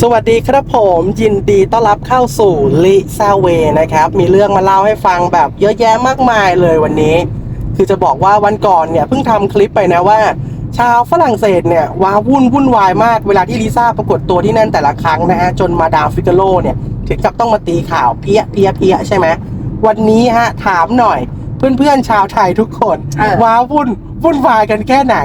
สวัสดีครับผมยินดีต้อนรับเข้าสู่ลิซาเวนะครับ มีเรื่องมาเล่าให้ฟังแบบเยอะแยะมากมายเลยวันนี้ คือจะบอกว่าวันก่อนเนี่ยเพิ่งทำคลิปไปนะว่า ชาวฝรั่งเศสเนี่ยว้าวุ่นวุ่นวายมากเวลาที่ลิซ่าปรากฏตัวที่นั่นแต่ละครั้งนะฮะจนมาดามฟิกาโลเนี่ยถึงกับต้องมาตีข่าวเพี้ยเพี้ยเพี้ยใช่ไหมวันนี้ฮะถามหน่อยเพื่อนๆชาวไทยทุกคนเออว้าวุ่นวุ่นวายกันแค่ไหน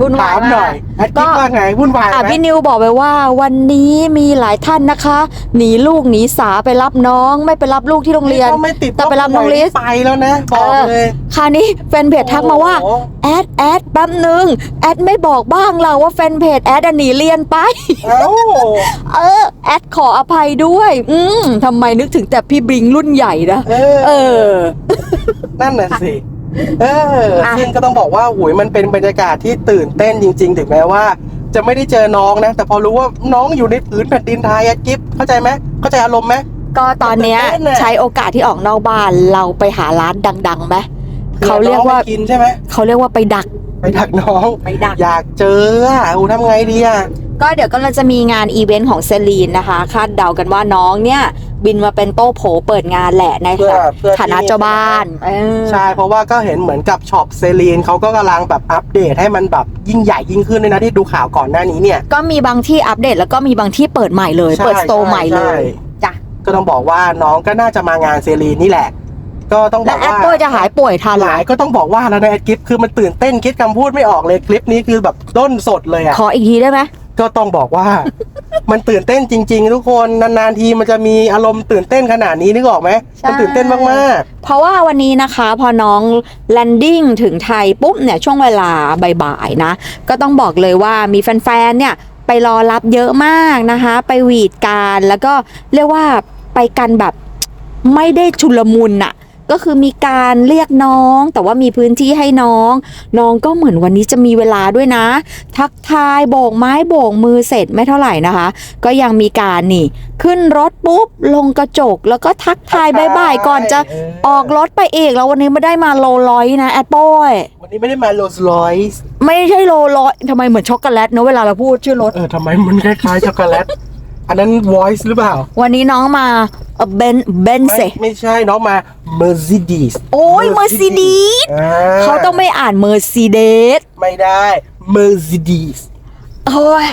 วุ่นวาถายมหน่อยแอดก็คิดว่าไงวุ่นวายไหอะมพี่นิวบอกไปว่าวันนี้มีหลายท่านนะคะ หนีลูกหนีสาไปรับน้องไม่ไปรับลูกที่โรงเรียนก็ไม่ติดแต่ไปรับน้องลิส ไปแล้วนะบอกเลยคราวนี้แฟนเพจทักมาว่า โอ้โหแอดแอดแป๊บหนึ่งแอดไม่บอกบ้างเราว่าแฟนเพจแอดอะหนีเรียนไป เอ้าเออ แอดขออภัยด้วย อืมทำไมนึกถึงแต่พี่บริงรุ่นใหญ่นะ เออเออ นั่นน่ะสิ เอออะ ซึ่งก็ต้องบอกว่าหุยมันเป็นบรรยากาศที่ตื่นเต้นจริง ๆ ถึงแม้ว่า จะไม่ได้เจอน้องนะ แต่พอรู้ว่าน้องอยู่ในผืนแผ่นดินไทยอะกิฟเข้าใจไหมเข้าใจอารมณ์ไหม ก็ตอนเนี้ยตื่นเต้นน่ะ ใช้โอกาสที่ออกนอกบ้านเราไปหาร้านดังๆไหมเขาเรียกว่าน้องไม่กินใช่ไหมเขาเรียกว่าไปดักไปดักน้อง ไปดัก อยากเจออะอูทำไงดีอะ ก็เดี๋ยวก็เราจะมีงานอีเวนต์ของเซรีนนะคะ คาดเดากันว่าน้องเนี่ย บินมาเป็นโต้โผเปิดงานแหละในเพื่อเพื่อฐานะเจ้าบ้านเออ ใช่เพราะว่าก็เห็นเหมือนกับช็อปเซรีนเขาก็กำลังแบบอัปเดตให้มันแบบยิ่งใหญ่ยิ่งขึ้นด้วยนะที่ดูข่าวก่อนหน้านี้เนี่ย ก็มีบางที่อัปเดตแล้วก็มีบางที่เปิดใหม่เลย ใช่เปิดสโตร์ใช่ใหม่เลยใช่ จ้ะก็ต้องบอกว่าน้องก็น่าจะมางานเซรีนนี่แหละ ก็ต้องบและอกแอปว่า เปิลจะหายป่วยทันหเหรอลายก็ต้องบอกว่าแล้วนะแอดกิฟคือมันตื่นเต้นคิดคำพูดไม่ออกเลยคลิปนี้คือแบบต้นสดเลยอะขออีกทีได้ไหม ก็ต้องบอกว่า มันตื่นเต้นจริง ๆ ทุกคนนานๆทีมันจะมีอารมณ์ตื่นเต้นขนาดนี้นึกออกไหมมันตื่นเต้นมากเพราะว่าวันนี้นะคะพอน้องแลนดิ้งถึงไทยปุ๊บเนี่ยช่วงเวลาบ่ายๆนะ ก็ต้องบอกเลยว่ามีแฟนๆเนี่ยไปรอรับเยอะมากนะคะ ไปหวีดการแล้วก็เรียกว่าไปกันแบบไม่ได้ชุลมุนอะ ก็คือมีการเรียกน้อง แต่ว่ามีพื้นที่ให้น้อง น้องก็เหมือนวันนี้จะมีเวลาด้วยนะ ทักทายโบกไม้โบกมือเสร็จไม่เท่าไหร่นะคะ ก็ยังมีการนี่ ขึ้นรถปุ๊บ ลงกระจก แล้วก็ทักๆทายบายบายก่อนจะเออกรถไปเอกแล้ววันนี้ไม่ได้มาโลร้อยนะแอดโป้ยวันนี้ไม่ได้มาโรลส์รอยส์ไม่ใช่โลร้อยทำไมเหมือนช็อกโกแลตเนอะเวลาเราพูดชื่อรถ เออทำไมมันคล้ายๆช็อกโกแลต อันนั้น voice หรือเปล่า วันนี้น้องมา เบนเบนเซไม่ไม่ใช่น้องมา Mercedes โอ้ย Mercedes เขาต้องไม่อ่านเมอร์ซีเดสไม่ได้ Mercedes โอ้ย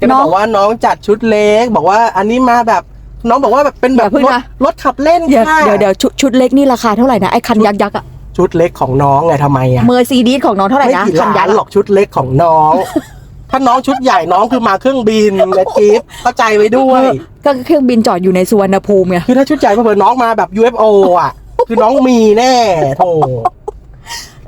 ก็ต้องบอกว่าน้องจัดชุดเล็ก บอกว่าอันนี้มาแบบน้องบอกว่าแบบเป็นแบบอย่าเพิ่งรถนะ รถขับเล่นเดี๋ยวค่ะเดี๋ยวเดี๋ยวชุดชุดเล็กนี่ราคาเท่าไหร่นะไอ้คันยักษ์ยักษ์อะชุดเล็กของน้องไงทำไมอะเมอร์ซีดีสของน้องเท่าไหร่ไม่นะกี่คันยัล้ากนษ์หรอกชุดเล็กของน้อง ถ้าน้องชุดใหญ่น้องคือมาเครื่องบินนะกิฟเข้าใจไว้ด้วย ก็เครื่องบินจอดอยู่ในสุวรรณภูมิไงคือถ้าชุดใหญ่เผื่อๆน้องมาแบบ UFO อะ คือน้องมีแน่โธ่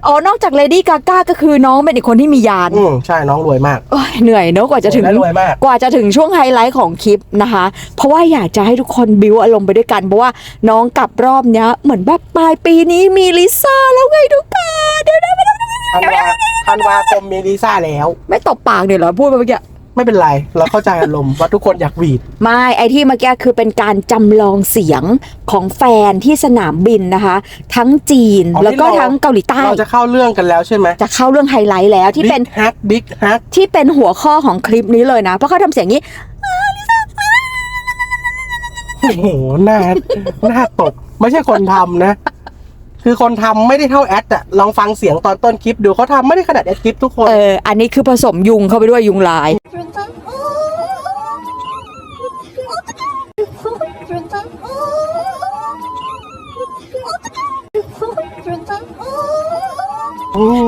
อ๋อนอกจากเลดี้กาก้าก็คือน้องเป็นอีกคนที่มียาน อืมใช่น้องรวยมากโอ้ยเหนื่อยเนอะกว่าจะถึงและรวยมากกว่าจะถึงช่วงไฮไลท์ของคลิปนะคะ เพราะว่าอยากจะให้ทุกคนบิวอารมณ์ไปด้วยกันเพราะว่าน้องกลับรอบเนี้ยเหมือนแบบปลายปีนี้มีลิซ่าแล้วไงทุกคนเดี๋ยวนะ ธันวาธันวาคมมีลิซ่าแล้ว ไม่ตบปากเดี๋ยวเหรอพูดไปเมื่อกี้ไม่เป็นไร เราเข้าใจอารมณ์ว่าทุกคนอยากหวีด ไม่ไอที่เมื่อกี้คือเป็นการจำลองเสียงของแฟนที่สนามบินนะคะ ทั้งจีนอ๋อแล้วก็ที่เราทั้งเกาหลีใต้ เราจะเข้าเรื่องกันแล้วใช่ไหมจะเข้าเรื่องไฮไลท์แล้วที่เป็นฮักบิ๊กฮักที่เป็นหัวข้อของคลิปนี้เลยนะ เพราะเขาทำเสียงนี้ โอ้โหหน้าหน้าตกไม่ใช่คนทำนะ คือคนทำไม่ได้เท่าแอดอะลองฟังเสียงตอนต้นคลิปดูเขาทำไม่ได้ขนาดแอดคลิปทุกคนเอออันนี้คือผสมยุงเข้าไปด้วยยุงลาย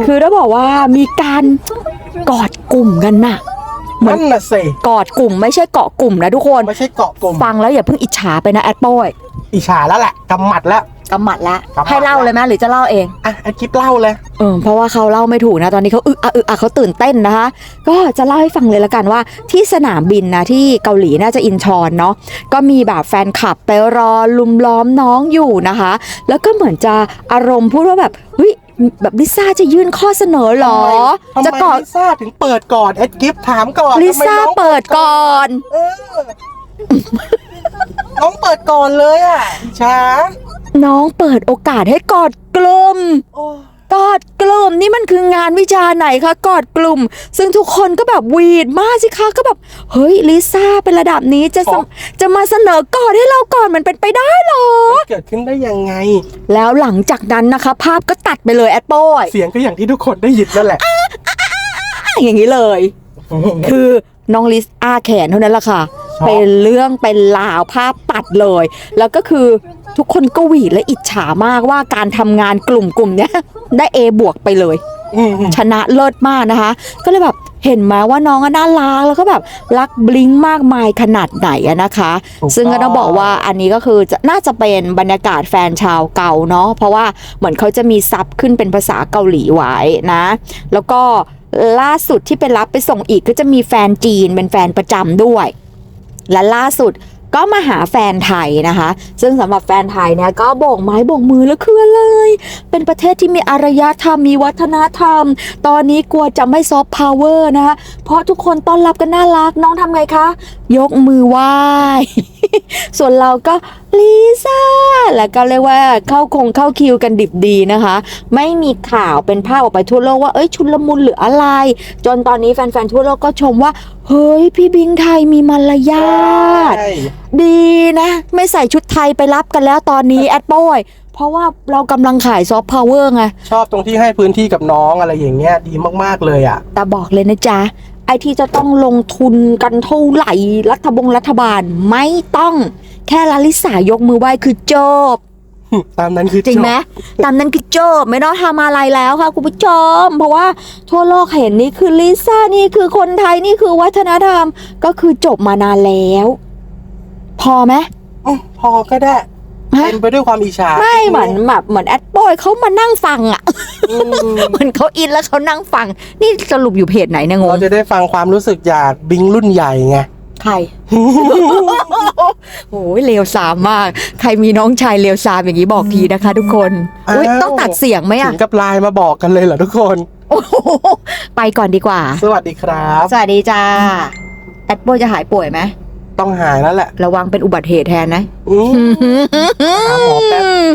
คือถ้าบอกว่ามีการกอดกลุ่มกันน่ะเหมือนนั่นน่ะสิกอดกลุ่มไม่ใช่เกาะกลุ่มนะทุกคน ไม่ใช่เกาะกลุ่ม ฟังแล้วอย่าเพิ่งอิจฉาไปนะแอดโป้ยอิจฉาแล้วแหละกำหมัดแล้ว กำหมัดละกำหมัดละ ให้เล่าเลยไหมหรือจะเล่าเองอะแอดคลิปเล่าเลย เออเพราะว่าเขาเล่าไม่ถูกนะ ตอนนี้เขาอึกอะอึกอะเขาตื่นเต้นนะคะ ก็จะเล่าให้ฟังเลยละกันว่า ที่สนามบินนะที่เกาหลีน่าจะอินชอนเนาะก็มีแบบแฟนคลับไปรอลุมล้อมน้องอยู่นะคะ แล้วก็เหมือนจะอารมณ์พูดว่าแบบเฮ้ยแบบลิซ่าจะยื่นข้อเสนอเหรอ ทำไมจะกอดลิซ่าถึงเปิดก่อนแอดคลิปถามก่อนลิทำไมซ่าน้องเปิดก่อน เออน้องเปิดก่อนเลยอะอิจฉา น้องเปิดโอกาสให้กอดกลุ่มโอ้กอดกลุ่มนี่มันคืองานวิชาไหนคะกอดกลุ่ม ซึ่งทุกคนก็แบบหวีดมากสิคะก็แบบเฮ้ยลิซ่าเป็นระดับนี้จะสอ๋อจะมาเสนอกอดให้เราก่อนมันเป็นไปได้เหรอ เกิดขึ้นได้ยังไง แล้วหลังจากนั้นนะคะ ภาพก็ตัดไปเลยแอดโป้ยเสียงก็อย่างที่ทุกคนได้ยินนั่นแหละอย่างนี้เลย คือน้องลิซอาแขนเท่านั้นแหละค่ะชอบ เป็นเรื่องเป็นราวภาพตัดเลย แล้วก็คือทุกคนก็หวีดและอิจฉามากว่าการทำงานกลุ่มกลุ่มๆเนี้ยได้ A บวกไปเลยอืมชนะเลิศมากนะคะ ก็เลยแบบเห็นมาว่าน้องก็น่ารักแล้วก็แบบรักบลิงก์มากมายขนาดไหนอะนะคะถูกซึ่งก็ต้องบอกว่าอันนี้ก็คือจะน่าจะเป็นบรรยากาศแฟนชาวเก่าเนาะเพราะว่าเหมือนเขาจะมีซับขึ้นเป็นภาษาเกาหลีไว้นะ แล้วก็ล่าสุดที่ไปรับไปส่งอีกก็จะมีแฟนจีนเป็นแฟนประจำด้วย และล่าสุดก็มาหาแฟนไทยนะคะ ซึ่งสำหรับแฟนไทยเนี่ยก็โบกไม้โบกมือแล้วคืออะไรเป็นประเทศที่มีอารยธรรมมีวัฒนธรรม ตอนนี้กลัวจะไม่ซอฟต์พาวเวอร์นะคะเพราะทุกคนต้อนรับกันน่ารักน้องทำไงคะ ยกมือไหว้ ส่วนเราก็ลิซ่าแล้วก็เรียกว่าเข้าคงเข้าคิวกันดิบดีนะคะ ไม่มีข่าวเป็นภาพออกไปทั่วโลกว่าเอ้ยชุนละมุนหรืออะไร จนตอนนี้แฟนๆทั่วโลกก็ชมว่า เฮ้ย พี่บิงไทยมีมารยาทใช่ดีนะ ไม่ใส่ชุดไทยไปรับกันแล้วตอนนี้แอดโป้ยเพราะว่าเรากำลังขายซอฟต์พาวเวอร์ไง ชอบตรงที่ให้พื้นที่กับน้องอะไรอย่างเงี้ยดีมาก ๆ เลยอะ แต่บอกเลยนะจ๊ะ ไอที่จะต้องลงทุนกันเท่าไหร่ รัฐบงรัฐบาลไม่ต้องแค่ลาลิสายกมือไหว้คือจบ ตามนั้นคือจริงไหมบตามนั้นคือจบไม่ต้องทำอะไรแล้วค่ะคุณผู้ชม เพราะว่าทั่วโลกเห็นนี่คือลิซ่านี่คือคนไทยนี่คือวัฒนธรรมก็คือจบมานานแล้ว พอไหมอืมพอก็ได้ฮะ เต็มไปด้วยความอิจฉาไม่เหมือนแบบเหมือนแอดบอยเขามานั่งฟังอะอืมเหมือนเขาอินแล้วเขานั่งฟัง นี่สรุปอยู่เพจไหนเนี่ยงเรางจะได้ฟังความรู้สึกจากบิงรุ่นใหญ่ไงใครโอ้ยเลวสามมาก ใครมีน้องชายเลวสามอย่างนี้บอกทีนะคะ ทุกคนอุ๊ยอ้าวต้องตัดเสียงไหมถึอะงกับไลน์มาบอกกันเลยเหรอทุกคนโอ้โหไปก่อนดีกว่า สวัสดีครับ สวัสดีจ้าแอดโบจะหายป่วยไหม ต้องหายแล้วแหละ ระวังเป็นอุบัติเหตุแทนนะ อืมหาหมอแป๊บ อืม